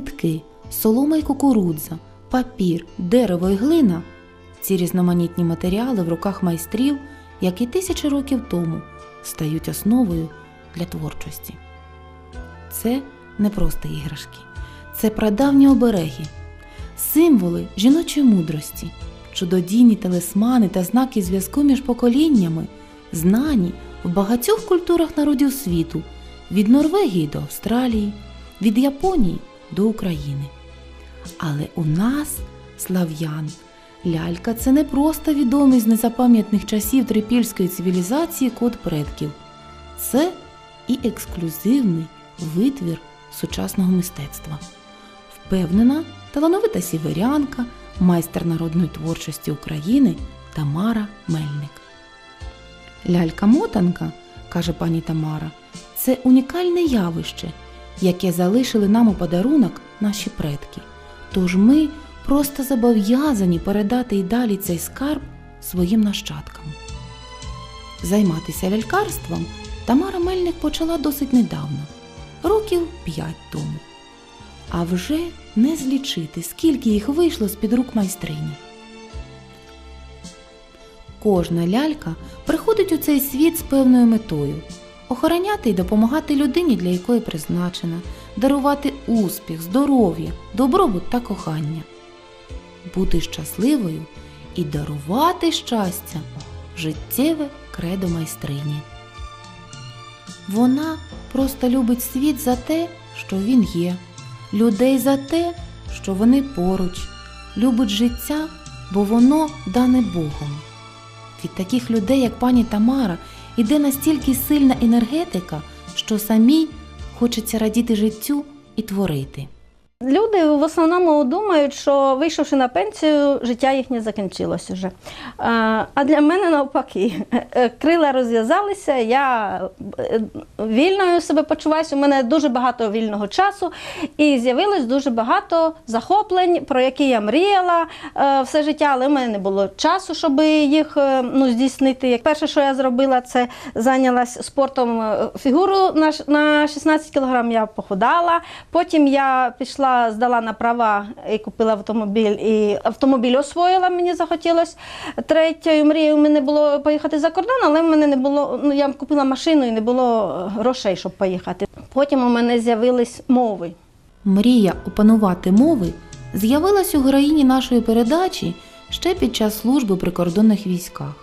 Нитки, солома й кукурудза, папір, дерево і глина ці різноманітні матеріали в руках майстрів, як і тисячі років тому, стають основою для творчості. Це не просто іграшки, це прадавні обереги, символи жіночої мудрості, чудодійні талисмани та знаки зв'язку між поколіннями, знані в багатьох культурах народів світу, від Норвегії до Австралії, від Японії до України. Але у нас, слав'ян, лялька це не просто відомий з незапам'ятних часів трипільської цивілізації код предків. Це і ексклюзивний витвір сучасного мистецтва. Впевнена, талановита сіверянка, майстер народної творчості України Тамара Мельник. Лялька-мотанка, каже пані Тамара, це унікальне явище, яке залишили нам у подарунок наші предки. Тож ми просто зобов'язані передати й далі цей скарб своїм нащадкам. Займатися лялькарством Тамара Мельник почала досить недавно, років п'ять тому. А вже не злічити, скільки їх вийшло з-під рук майстрині. Кожна лялька приходить у цей світ з певною метою охороняти і допомагати людині, для якої призначена, дарувати успіх, здоров'я, добробут та кохання, бути щасливою і дарувати щастя життєве кредо майстрині. Вона просто любить світ за те, що він є, людей за те, що вони поруч, любить життя, бо воно дане Богом. Від таких людей, як пані Тамара, іде настільки сильна енергетика, що самій хочеться радіти життю і творити. Люди в основному думають, що вийшовши на пенсію, життя їхнє закінчилось уже. А для мене навпаки, крила розв'язалися, я е, вільною себе почуваюся, у мене дуже багато вільного часу, і з'явилось дуже багато захоплень, про які я мріяла е, все життя, але в мене не було часу, щоб їх е, ну, здійснити. Перше, що я зробила, це зайнялась спортом е, фігуру на 16 кг я похудала. Потім я пішла, здала на права і купила автомобіль, і автомобіль освоїла, мені захотілося. Третьою мрією в мене було поїхати за кордон, але в мене не було. Ну, я купила машину і не було грошей, щоб поїхати. Потім у мене з'явились мови. Мрія опанувати мови з'явилась у героїні нашої передачі ще під час служби в прикордонних військах.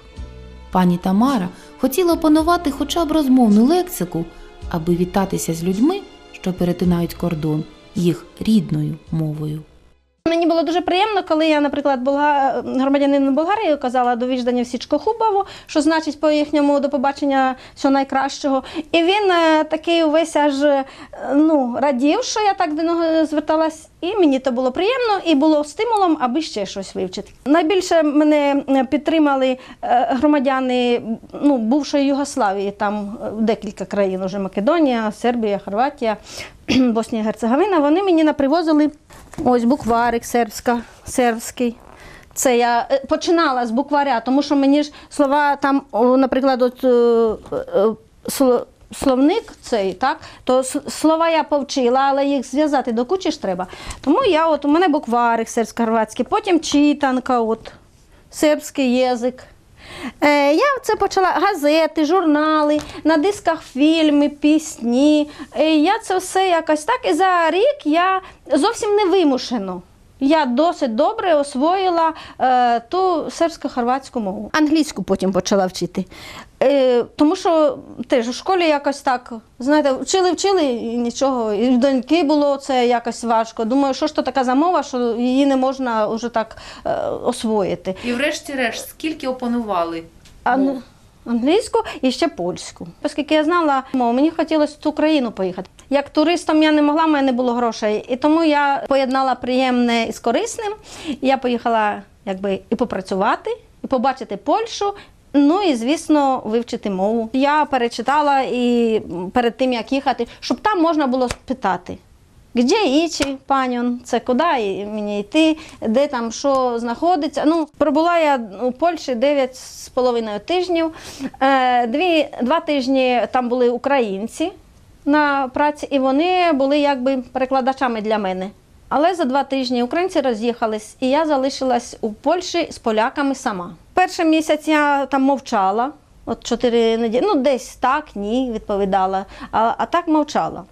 Пані Тамара хотіла опанувати хоча б розмовну лексику, аби вітатися з людьми, що перетинають кордон, їх рідною мовою. Мені було дуже приємно, коли я, наприклад, була громадянин Болгарії, казала до Віжданя Січкохубову, що значить по їхньому до побачення всього найкращого. І він е, такий увесь аж е, ну, радів, що я так до нього зверталась. І мені то було приємно і було стимулом, аби ще щось вивчити. Найбільше мене е, підтримали е, громадяни ну, бувшої Югославії, там е, декілька країн, уже Македонія, Сербія, Хорватія, Боснія Герцеговина. Вони мені напривозили ось букварик сербська, сербський. Це я е, починала з букваря, тому що мені ж слова там, наприклад, от, е, е, сло- словник цей, так, то слова я повчила, але їх зв'язати до кучі ж треба. Тому я, от, у мене букварик сербсько-хорватський, потім читанка, от, сербський язик. Е, я це почала газети, журнали, на дисках фільми, пісні. Е, я це все якось так. І за рік я зовсім не вимушено. Я досить добре освоїла е, ту сербсько-хорватську мову. Англійську потім почала вчити. Е, тому що теж у школі якось так, знаєте, вчили, вчили і нічого. І в доньки було це якось важко. Думаю, що ж то така за мова, що її не можна вже так е, освоїти. І врешті-решт, скільки опанували? Ан- мов? Англійську і ще польську. Оскільки я знала мову, мені хотілося в ту країну поїхати. Як туристом я не могла, в мене не було грошей. І тому я поєднала приємне із корисним. Я поїхала якби і попрацювати, і побачити Польщу. Ну і звісно, вивчити мову. Я перечитала і перед тим як їхати, щоб там можна було спитати. Де ічі, паньон, це куди мені йти, де там що знаходиться. Ну, пробула я у Польщі 9 з половиною тижнів. Е, Дві, два тижні там були українці на праці, і вони були якби перекладачами для мене. Але за два тижні українці роз'їхались, і я залишилась у Польщі з поляками сама. Перший місяць я там мовчала, от чотири неділі, ну десь так, ні, відповідала, а, а так мовчала.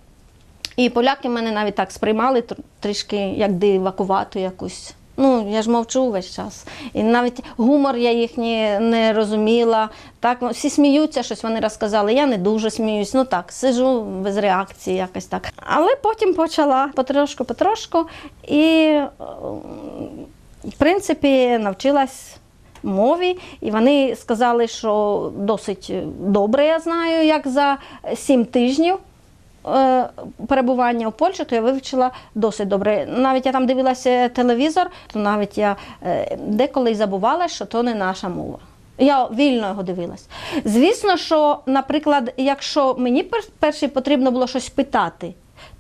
І поляки мене навіть так сприймали трішки як дивакувату якусь. Ну, я ж мовчу весь час. І навіть гумор я їхній не розуміла. Так, ну, всі сміються, щось вони розказали. Я не дуже сміюсь. Ну так, сижу без реакції, якось так. Але потім почала потрошку, потрошку, і, в принципі, навчилась мові, і вони сказали, що досить добре я знаю, як за сім тижнів е, перебування у Польщі, то я вивчила досить добре. Навіть я там дивилася телевізор, то навіть я е, деколи забувала, що то не наша мова. Я вільно його дивилась. Звісно, що, наприклад, якщо мені пер- потрібно було щось питати,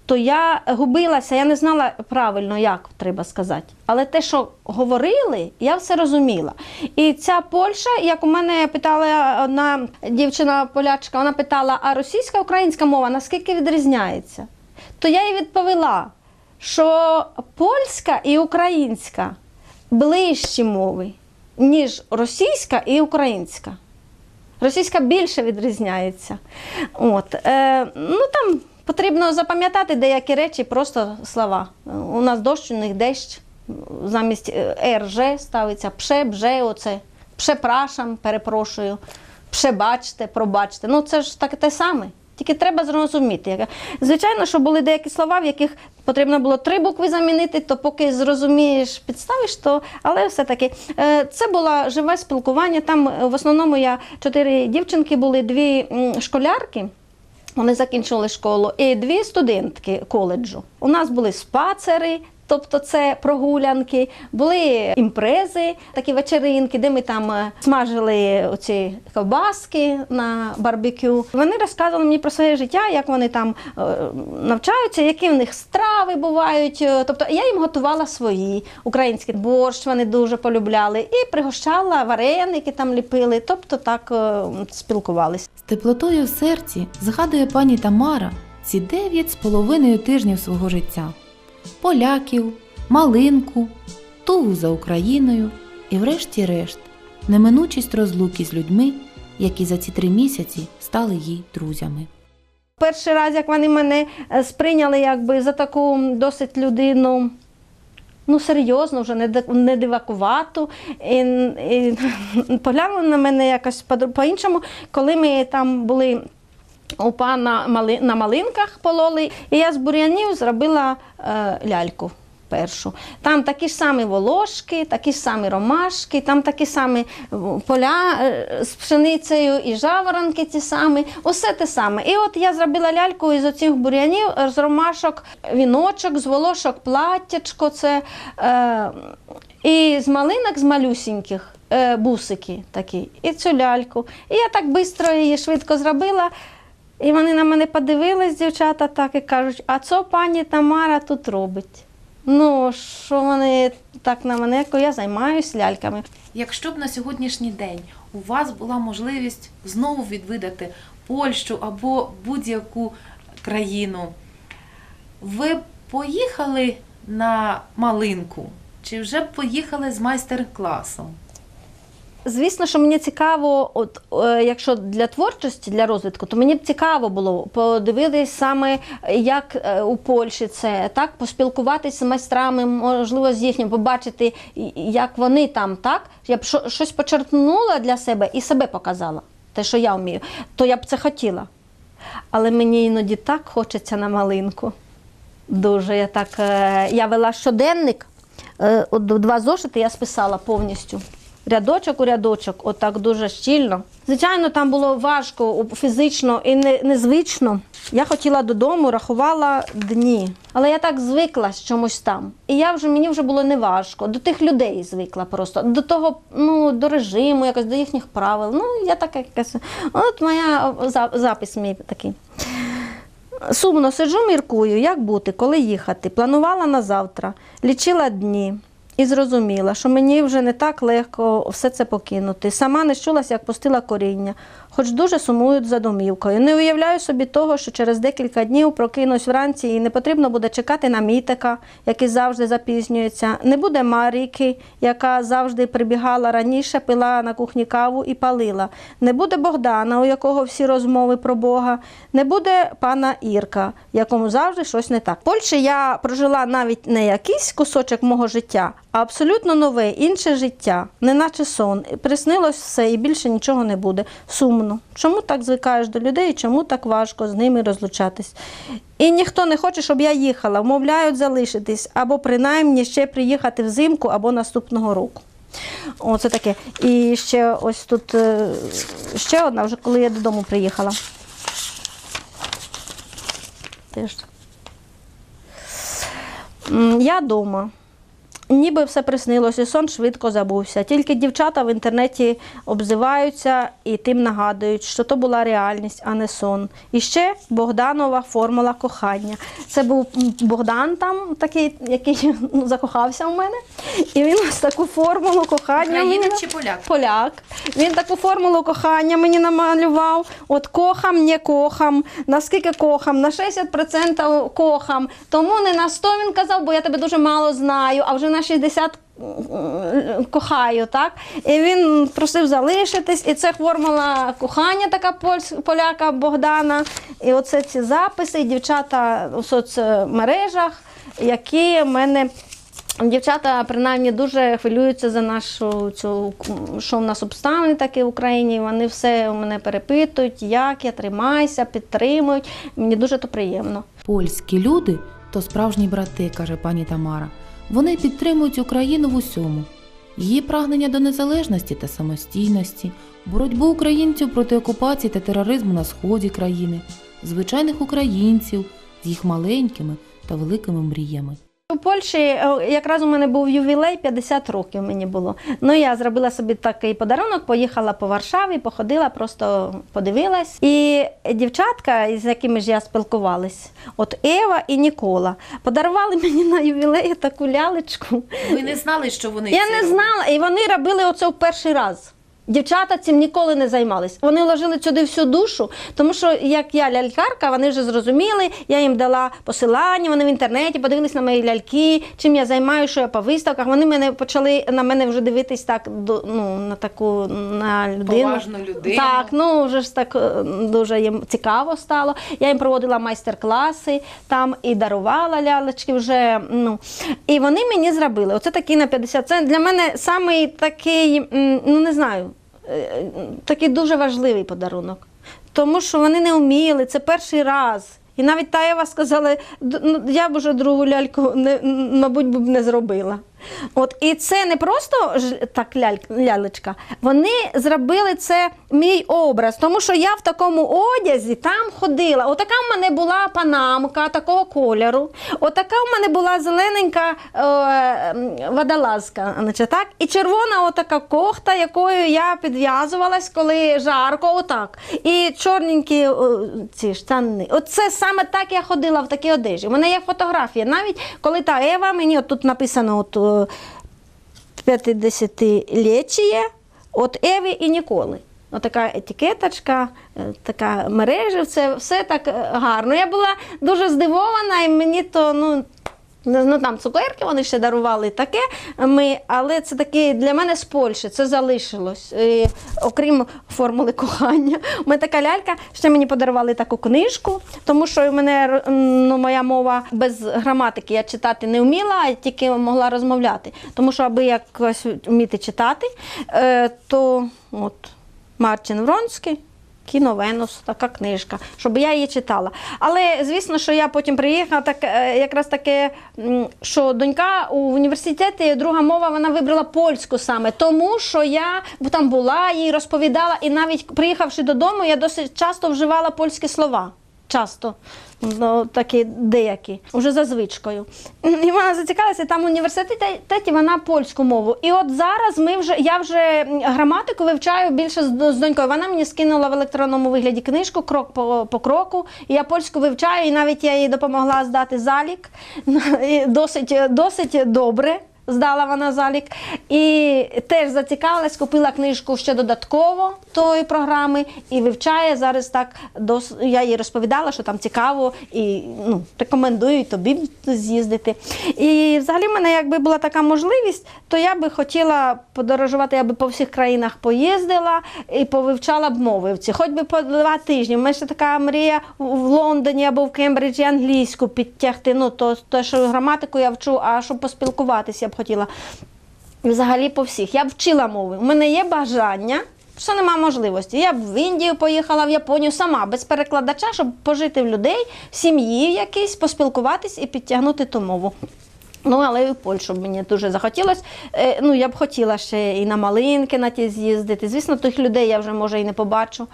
то я губилася, я не знала правильно, як треба сказати. Але те, що говорили, я все розуміла. І ця Польща, як у мене питала одна дівчина-полячка, вона питала, а російська українська мова наскільки відрізняється? То я їй відповіла, що польська і українська ближчі мови, ніж російська і українська. Російська більше відрізняється. От, е, ну там потрібно запам'ятати деякі речі, просто слова. У нас дощ, у них дещ. Замість е, РЖ ставиться пше, бже, оце. Пшепрашам, перепрошую, пшебачте, пробачте. Ну це ж так те саме. Тільки треба зрозуміти. Звичайно, що були деякі слова, в яких потрібно було три букви замінити, то поки зрозумієш, підставиш, то але все-таки е, це було живе спілкування. Там е, в основному я чотири дівчинки були, дві школярки. Вони закінчили школу, і дві студентки коледжу. У нас були спацери, тобто це прогулянки, були імпрези, такі вечеринки, де ми там е, смажили оці ковбаски на барбекю. Вони розказували мені про своє життя, як вони там е, навчаються, які в них страви бувають. Е, Тобто я їм готувала свої українські борщ, вони дуже полюбляли, і пригощала вареники там ліпили. Тобто так спілкувалися. З теплотою в серці згадує пані Тамара ці дев'ять з половиною тижнів свого життя. Поляків, малинку, тугу за Україною і врешті-решт неминучість розлуки з людьми, які за ці три місяці стали їй друзями. Перший раз, як вони мене е, сприйняли якби за таку досить людину. Ну, серйозно, вже не, не дивакувату. І, і поглянули на мене якось по-іншому, коли ми там були у пана мали, на малинках пололи, і я з бур'янів зробила е, ляльку першу. Там такі ж самі волошки, такі ж самі ромашки, там такі самі е, поля е, з пшеницею і жаворонки ті самі, усе те саме. І от я зробила ляльку із оцих бур'янів, з ромашок віночок, з волошок платтячко, це, е, і з малинок з малюсіньких. е, Бусики такі, і цю ляльку. І я так швидко її швидко зробила. І вони на мене подивились, дівчата, так і кажуть, а що пані Тамара тут робить? Ну, що вони так на мене, я займаюся ляльками. Якщо б на сьогоднішній день у вас була можливість знову відвідати Польщу або будь-яку країну, ви б поїхали на малинку чи вже б поїхали з майстер-класом? Звісно, що мені цікаво, от е, якщо для творчості, для розвитку, то мені б цікаво було подивитись саме, як е, у Польщі це так, поспілкуватися з майстрами, можливо, з їхнім, побачити, як вони там, так. Я б що- щось почерпнула для себе і себе показала, те, що я вмію, то я б це хотіла. Але мені іноді так хочеться на малинку. Дуже я так. е, Я вела щоденник, от два зошити я списала повністю. Рядочок у рядочок, отак дуже щільно. Звичайно, там було важко фізично і не, незвично. Я хотіла додому, рахувала дні. Але я так звикла з чомусь там. І я вже мені вже було не важко. До тих людей звикла просто. До того, ну, до режиму, якось до їхніх правил. Ну, я така якась. От моя запис мій такий. Сумно сиджу, міркую, як бути, коли їхати. Планувала на завтра, лічила дні і зрозуміла, що мені вже не так легко все це покинути. Сама не чулася, як пустила коріння, хоч дуже сумують за домівкою. Не уявляю собі того, що через декілька днів прокинусь вранці і не потрібно буде чекати на мітика, який завжди запізнюється. Не буде Марійки, яка завжди прибігала раніше, пила на кухні каву і палила. Не буде Богдана, у якого всі розмови про Бога. Не буде пана Ірка, якому завжди щось не так. В Польщі я прожила навіть не якийсь кусочок мого життя, а абсолютно нове, інше життя, неначе сон. Приснилось все і більше нічого не буде. Сумно. Чому так звикаєш до людей? Чому так важко з ними розлучатись? І ніхто не хоче, щоб я їхала, вмовляють залишитись, або принаймні ще приїхати взимку або наступного року. Оце таке. І ще ось тут е, ще одна, вже коли я додому приїхала. Теж. Я вдома. Ніби все приснилося, сон швидко забувся. Тільки дівчата в інтернеті обзиваються і тим нагадують, що то була реальність, а не сон. І ще Богданова формула кохання. Це був Богдан там, такий, який ну, закохався в мене. І він ось таку формулу кохання. мені чи поляк? поляк. Він таку формулу кохання мені намалював. От кохам, не кохам. Наскільки кохам? На 60% кохам. Тому не на 100 він казав, бо я тебе дуже мало знаю, а вже на 60 кохаю, так? І він просив залишитись, і це формула кохання така поляка Богдана. І оце ці записи, дівчата у соцмережах, які в мене Дівчата принаймні дуже хвилюються за нашу цю що в нас обставини такі в Україні. Вони все мене перепитують, як я тримайся, підтримують. Мені дуже то приємно. Польські люди то справжні брати, каже пані Тамара. Вони підтримують Україну в усьому. Її прагнення до незалежності та самостійності, боротьбу українців проти окупації та тероризму на сході країни, звичайних українців з їх маленькими та великими мріями. У Польщі е, якраз у мене був ювілей, 50 років мені було. Ну я зробила собі такий подарунок, поїхала по Варшаві, походила, просто подивилась. І дівчатка, з якими ж я спілкувалась, от Ева і Нікола, подарували мені на ювілей таку лялечку. Ви не знали, що вони Я не знала, і вони робили оце в перший раз. Дівчата цим ніколи не займались. Вони вложили сюди всю душу, тому що як я лялькарка, вони вже зрозуміли. Я їм дала посилання, вони в інтернеті подивились на мої ляльки, чим я займаюся, що я по виставках. Вони мене почали на мене вже дивитись так до- ну, на таку на людину. Поважну людину. Так, ну вже ж так е, дуже їм цікаво стало. Я їм проводила майстер-класи там і дарувала лялечки вже. Ну і вони мені зробили. Оце такий на 50. Це для мене самий такий, ну не знаю, такий дуже важливий подарунок. Тому що вони не вміли, це перший раз. І навіть та Ева сказала, ну, я б уже другу ляльку, не, мабуть, б не зробила. От, і це не просто ж так лялечка, вони зробили це мій образ, тому що я в такому одязі там ходила. Отака в мене була панамка такого кольору, отака в мене була зелененька е, водолазка, значить, так? і червона отака кохта, якою я підв'язувалась, коли жарко, отак. І чорненькі е, ці штани. Оце саме так я ходила в такій одежі. У мене є фотографія. Навіть коли та Ева, мені от тут написано от, е, 50-ліччя от Еві і Ніколи. Отака етикеточка, е, така мережа, це все так е, гарно. Я була дуже здивована, і мені то ну, Ну там цукерки вони ще дарували таке. Ми, але це таке для мене з Польщі, це залишилось. І, окрім формули кохання. Мене така лялька, ще мені подарували таку книжку, тому що в мене ну, моя мова без граматики я читати не вміла, а тільки могла розмовляти. Тому що, аби якось вміти читати, е, то от Марчин Вронський. Кіно Венус, така книжка, щоб я її читала. Але звісно, що я потім приїхала, так е, якраз таке, що донька у університеті друга мова вона вибрала польську саме, тому що я там була, їй розповідала, і навіть приїхавши додому, я досить часто вживала польські слова. Часто. Ну, такі деякі, вже за звичкою. І вона зацікавилася, там в університеті вона польську мову. І от зараз ми вже, я вже граматику вивчаю більше з, донькою. Вона мені скинула в електронному вигляді книжку крок по, по кроку. І я польську вивчаю, і навіть я їй допомогла здати залік. Досить, досить добре. Здала вона залік і теж зацікавилась, купила книжку ще додатково тої програми і вивчає зараз так. Дос... Я їй розповідала, що там цікаво, і ну, рекомендую тобі з'їздити. І взагалі в мене якби була така можливість, то я би хотіла подорожувати, я би по всіх країнах поїздила і повивчала б мови. Хоч би по два тижні. У мене ще така мрія в Лондоні або в Кембриджі англійську підтягти. Ну, то, то що граматику я вчу, а щоб поспілкуватися хотіла. Взагалі по всіх. Я б вчила мови. У мене є бажання. Що нема можливості. Я б в Індію поїхала, в Японію сама без перекладача, щоб пожити в людей, в сім'ї якійсь, поспілкуватись і підтягнути ту мову. Ну, але і в Польщу мені дуже захотілося. Е, ну, я б хотіла ще і на малинки на ті з'їздити. Звісно, тих людей я вже може і не побачу.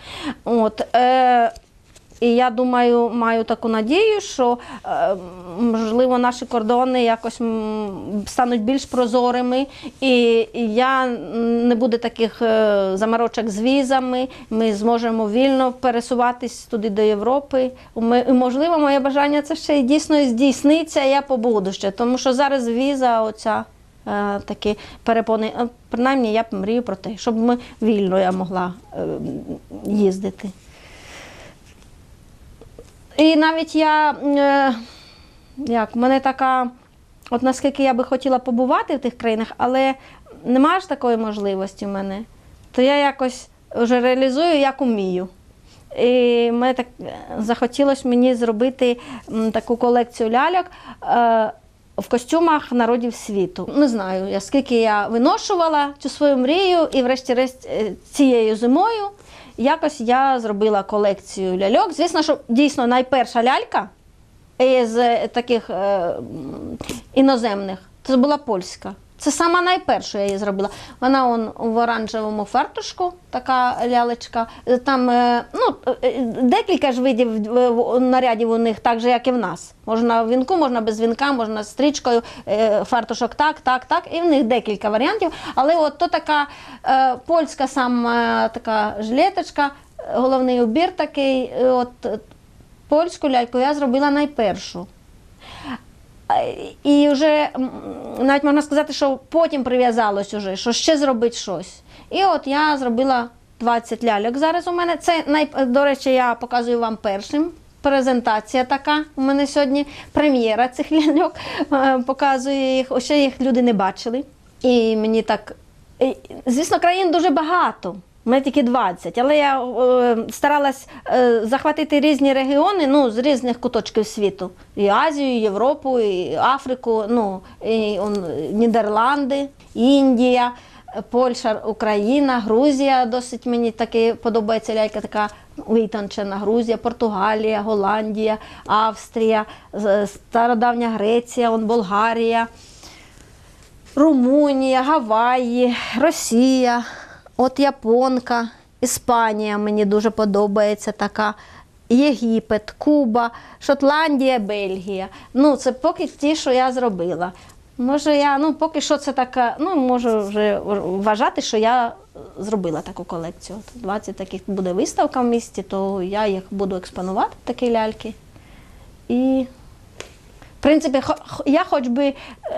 От, е, і я думаю, маю таку надію, що е, можливо наші кордони якось стануть більш прозорими, і, я не буде таких е, заморочок з візами. Ми зможемо вільно пересуватись туди до Європи. Можливо, моє бажання це ще й дійсно здійсниться. Я побуду ще, тому що зараз віза, оця. е, Такі перепони, принаймні я мрію про те, щоб ми вільно я могла їздити. І навіть я, е, як, мене така, от наскільки я би хотіла побувати в тих країнах, але немає ж такої можливості в мене, то я якось вже реалізую, як умію. І мене так е, захотілося мені зробити таку колекцію ляльок. Е, в костюмах народів світу. Не знаю, я скільки я виношувала цю свою мрію, і врешті-решт цією зимою якось я зробила колекцію ляльок. Звісно, що дійсно найперша лялька із е, таких е, іноземних це була польська. Це сама найперша я її зробила. Вона он в оранжевому фартушку, така лялечка. Е, Там е, ну, е, декілька ж видів е, нарядів у них, так же, як і в нас. Можна в вінку, можна без вінка, можна з стрічкою, е, фартушок так, так, так. І в них декілька варіантів. Але от то така е, польська сама така жилеточка, е, головний убір такий. е, От е, польську ляльку я зробила найпершу. А, І вже навіть можна сказати, що потім прив'язалось уже, що ще зробити щось. І от я зробила 20 ляльок зараз у мене. Це най... до речі, я показую вам першим. Презентація така. У мене сьогодні прем'єра цих ляльок. Е, Показую їх, ще їх люди не бачили. І мені так. Звісно, країн дуже багато. Мене тільки 20, але я е, старалась е, захватити різні регіони ну, з різних куточків світу. І Азію, і Європу, і Африку, ну, і, он, Нідерланди, Індія, е, Польща, Україна, Грузія. Досить мені таки подобається лялька така витончена. Грузія, Португалія, Голландія, Австрія, стародавня Греція, он, Болгарія. Румунія, Гаваї, Росія, от Японка, Іспанія мені дуже подобається така. Єгипет, Куба, Шотландія, Бельгія. Ну, це поки ті, що я зробила. Може, я, ну, поки що це така, ну, можу вже вважати, що я зробила таку колекцію. От 20 таких буде виставка в місті, то я їх буду експонувати, такі ляльки. І в принципі, я хоч би е,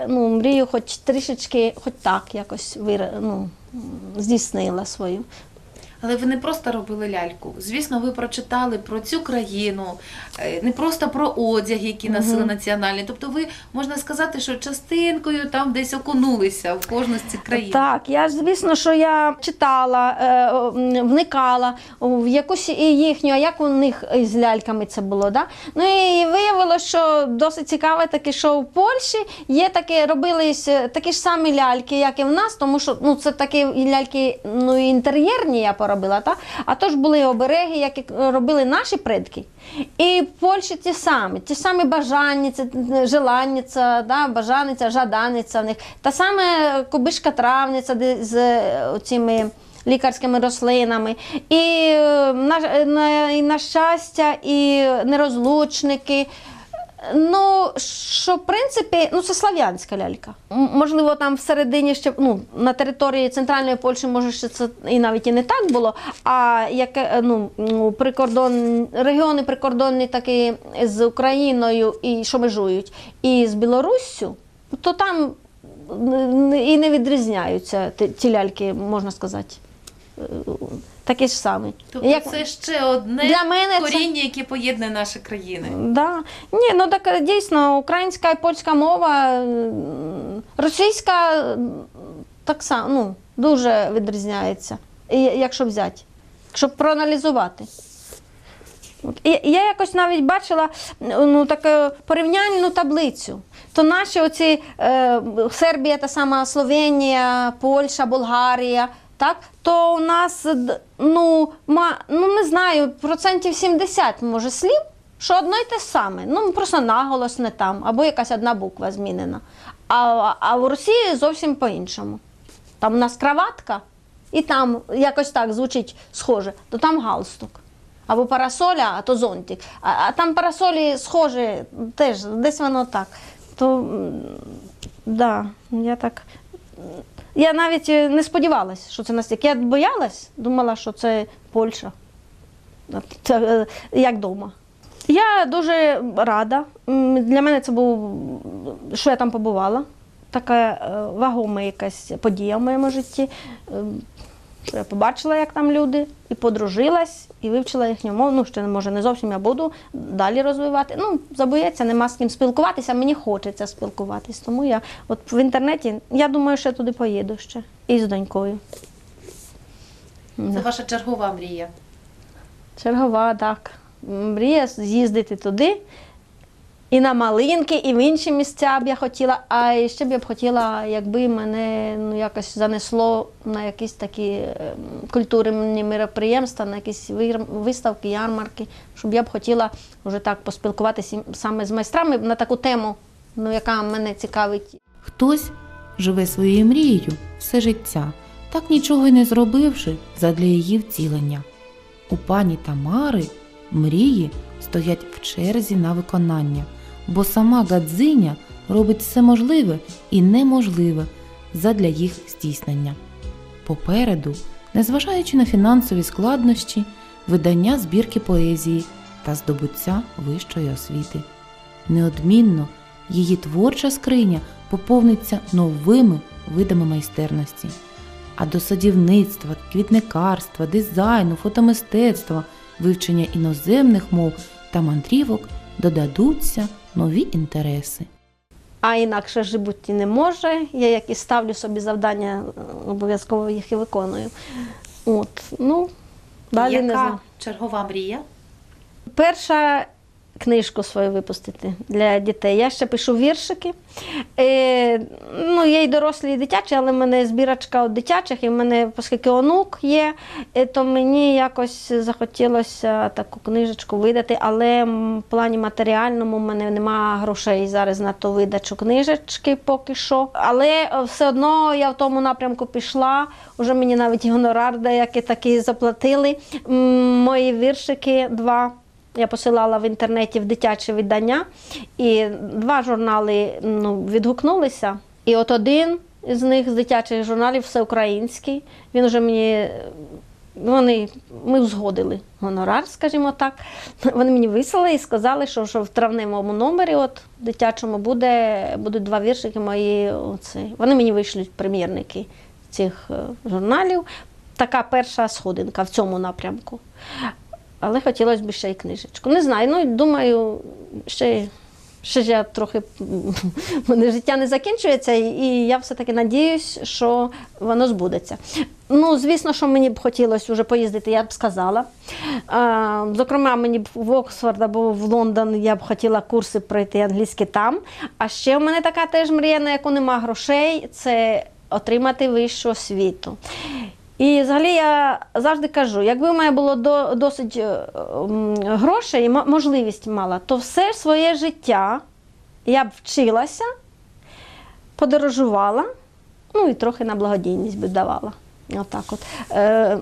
ну, мрію, хоч трішечки, хоч так якось вира, ну, здійснила свою. Але ви не просто робили ляльку. Звісно, ви прочитали про цю країну, е, не просто про одяг, який носили Мгм. національний. Тобто, ви можна сказати, що частинкою там десь окунулися в кожну з цих країн. Так, я ж звісно, що я читала, е, вникала в якусь і їхню, а як у них з ляльками це було. Да? Ну і виявилося, що досить цікаве таке, що в Польщі є таке, робились е, такі ж самі ляльки, як і в нас, тому що ну, це такі ляльки ну, інтер'єрні я поробила, так? а то ж були обереги, які робили наші предки. І в Польщі ті самі, ті самі бажанниця, желанниця, да, бажаниця, жаданиця в них. Та саме кубишка травниця з е, цими лікарськими рослинами. І е, на, на, і на щастя, і нерозлучники. Ну, що в принципі, ну це слав'янська лялька. Можливо, там всередині ще ну, на території центральної Польщі, може, ще це і навіть і не так було. А яке е, ну, прикордон, регіони прикордонні такі з Україною і що межують, і з Білоруссю, то там і не відрізняються ті, ті ляльки, можна сказати. Е, Такі ж самі. Тобто Як- це ще одне Для мене це- коріння, яке поєднує наші країни. Да. Ні, ну так е, дійсно українська і польська мова, російська так само ну, дуже відрізняється, якщо взяти, щоб проаналізувати. І я якось навіть бачила ну, таку порівняльну таблицю. То наші оці е, Сербія, та сама Словенія, Польща, Болгарія, так, то у нас ну, ма, ну не знаю, процентів 70 може слів, що одно й те саме. Ну просто наголос не там, або якась одна буква змінена. А, а в Росії зовсім по-іншому. Там у нас краватка, і там якось так звучить схоже, то там галстук. Або парасоля, а то зонтик. А, а там парасолі схожі теж, десь воно так. То да, я так. Я навіть е, не сподівалася, що це настільки. Я боялась, думала, що це Польща. Це е, як вдома. Я дуже рада. Для мене це був, що я там побувала. Така е, вагома якась подія в моєму житті. Що я побачила, як там люди, і подружилась, і вивчила їхню мову. Ну, ще може не зовсім я буду далі розвивати. Ну, забоється, нема з ким спілкуватися, мені хочеться спілкуватись. Тому я от в інтернеті, я думаю, що я туди поїду ще. І з донькою. Це ваша чергова мрія. Чергова, так. Мрія з'їздити туди. І на Малинки, і в інші місця б я хотіла. А ще б я б хотіла, якби мене ну, якось занесло на якісь такі е, культурні мероприємства, на якісь виставки, ярмарки, щоб я б хотіла вже так поспілкуватися саме з майстрами на таку тему, ну, яка мене цікавить. Хтось живе своєю мрією все життя, так нічого й не зробивши задля її втілення. У пані Тамари мрії стоять в черзі на виконання, бо сама Гадзиня робить все можливе і неможливе задля їх здійснення. Попереду, незважаючи на фінансові складнощі, видання збірки поезії та здобуття вищої освіти. Неодмінно її творча скриня поповниться новими видами майстерності. А до садівництва, квітникарства, дизайну, фотомистецтва, вивчення іноземних мов та мандрівок додадуться нові інтереси. А інакше ж бути не може. Я як і ставлю собі завдання, е, обов'язково їх і виконую. От, ну, далі не знаю. чергова мрія? Перша книжку свою випустити для дітей. Я ще пишу віршики. Е, ну, є і дорослі, і дитячі, але в мене збірочка от дитячих, і в мене, оскільки онук є, е, то мені якось захотілося таку книжечку видати, але в плані матеріальному в мене немає грошей зараз на ту видачу книжечки поки що. Але все одно я в тому напрямку пішла. Уже мені навіть гонорар деякий такий заплатили. Мої віршики два. Я посилала в інтернеті в дитяче видання, і два журнали ну, відгукнулися. І от один з них з дитячих журналів всеукраїнський. Він вже мені. Вони ми узгодили гонорар, скажімо так. Вони мені вислали і сказали, що, що в травневому номері, от дитячому, буде, будуть два віршики мої. Оце. Вони мені вишлють примірники цих е, журналів. така перша сходинка в цьому напрямку. Але хотілося б ще й книжечку. Не знаю, ну думаю, ще, ще я трохи мене життя не закінчується, і- я все-таки надіюсь, що воно збудеться. Ну, звісно, що мені б хотілося вже поїздити, я б сказала. А, зокрема, мені б в Оксфорд або в Лондон я б хотіла курси пройти англійські там. А ще в мене така теж мрія, на яку нема грошей, це отримати вищу освіту. І взагалі я завжди кажу, якби в мене було до, досить е, грошей і мо- можливість мала, то все своє життя я б вчилася, подорожувала, ну і трохи на благодійність би давала. Отак от. Е,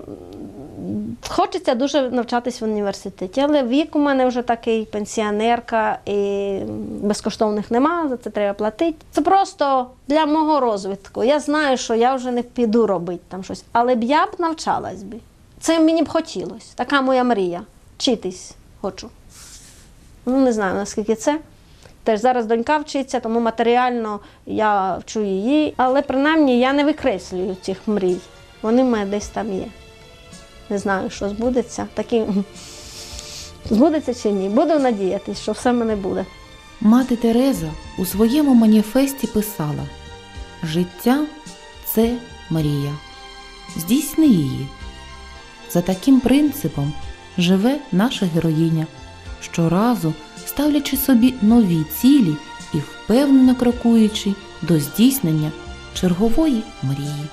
хочеться дуже навчатись в університеті, але вік у мене вже такий пенсіонерка і безкоштовних нема, за це треба платити. Це просто для мого розвитку. Я знаю, що я вже не піду робити там щось, але б я б навчалась би. Це мені б хотілося. Така моя мрія. Вчитись хочу. Ну, не знаю, наскільки це. Теж зараз донька вчиться, тому матеріально я вчу її. Але принаймні я не викреслюю цих мрій. Вони в мене десь там є. Не знаю, що збудеться. Такі... Збудеться чи ні. Буду надіятися, що все в мене буде. Мати Тереза у своєму маніфесті писала: Життя це мрія. Здійсни її. За таким принципом живе наша героїня, щоразу ставлячи собі нові цілі і впевнено крокуючи до здійснення чергової мрії.